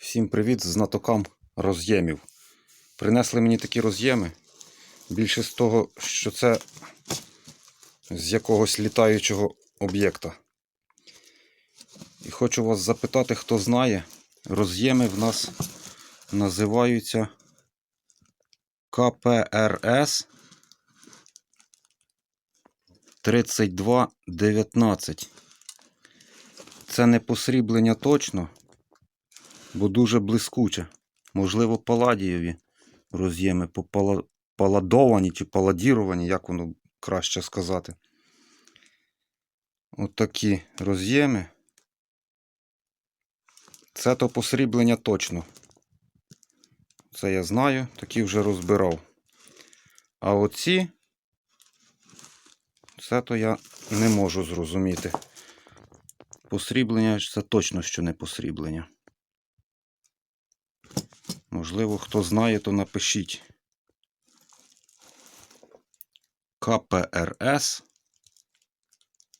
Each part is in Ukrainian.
Всім привіт знатокам роз'ємів. Принесли мені такі роз'єми. Більше з того, що це з якогось літаючого об'єкта. І хочу вас запитати, хто знає, роз'єми в нас називаються КПРС 3219. Це не посріблення точно, бо дуже блискуче. Можливо, паладієві роз'єми попала- паладовані чи паладіровані, як воно краще сказати. От роз'єми. Це то посріблення точно. Це я знаю, такі вже розбирав. А оці, це то я не можу зрозуміти. Посріблення це точно, що не посріблення. Можливо, хто знає, то напишіть. КПРС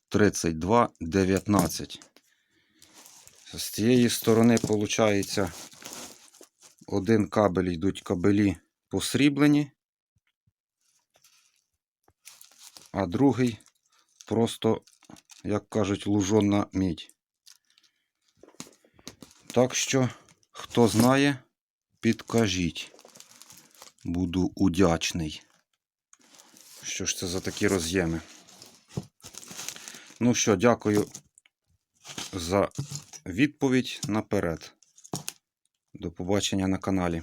3219. З цієї сторони, виходить, один кабель йдуть кабелі посріблені, а другий просто, як кажуть, лужона мідь. Так що, хто знає, підкажіть. Буду удячний. Що ж це за такі роз'єми? Ну що, дякую за відповідь наперед. До побачення на каналі.